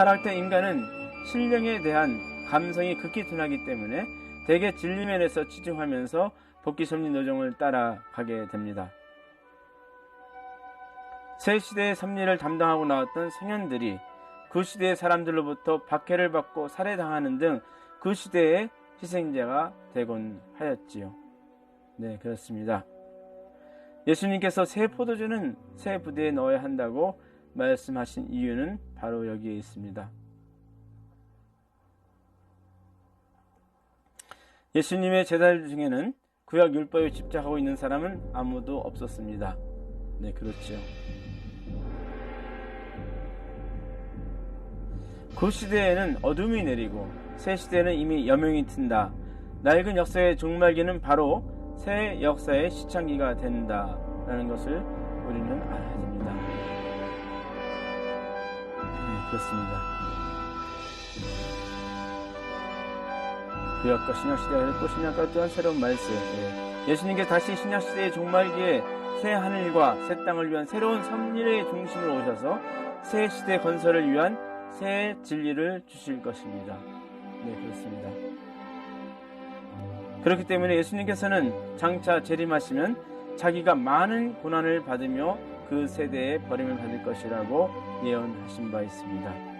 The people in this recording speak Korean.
타락된 인간은 신령에 대한 감성이 극히 둔하기 때문에 대개 진리면에서 치중하면서 복귀 섭리 노정을 따라가게 됩니다. 새 시대의 섭리를 담당하고 나왔던 성현들이 그 시대의 사람들로부터 박해를 받고 살해당하는 등 그 시대의 희생자가 되곤 하였지요. 네, 그렇습니다. 예수님께서 새 포도주는 새 부대에 넣어야 한다고 말씀하신 이유는 바로 여기에 있습니다. 예수님의 제자들 중에는 구약 율법에 집착하고 있는 사람은 아무도 없었습니다. 네, 그렇죠. 그 시대에는 어둠이 내리고 새 시대는 이미 여명이 튼다. 낡은 역사의 종말기는 바로 새 역사의 시창기가 된다라는 것을 우리는 알아야 됩니다. 네, 그렇습니다. 구약과 신약시대가 있고 신약과 또한 새로운 말씀 예. 예수님께 다시 신약시대의 종말기에 새 하늘과 새 땅을 위한 새로운 섭리의 중심으로 오셔서 새 시대 건설을 위한 새 진리를 주실 것입니다. 네, 그렇습니다. 그렇기 때문에 예수님께서는 장차 재림하시면 자기가 많은 고난을 받으며 그 세대에 버림을 받을 것이라고 예언하신 바 있습니다.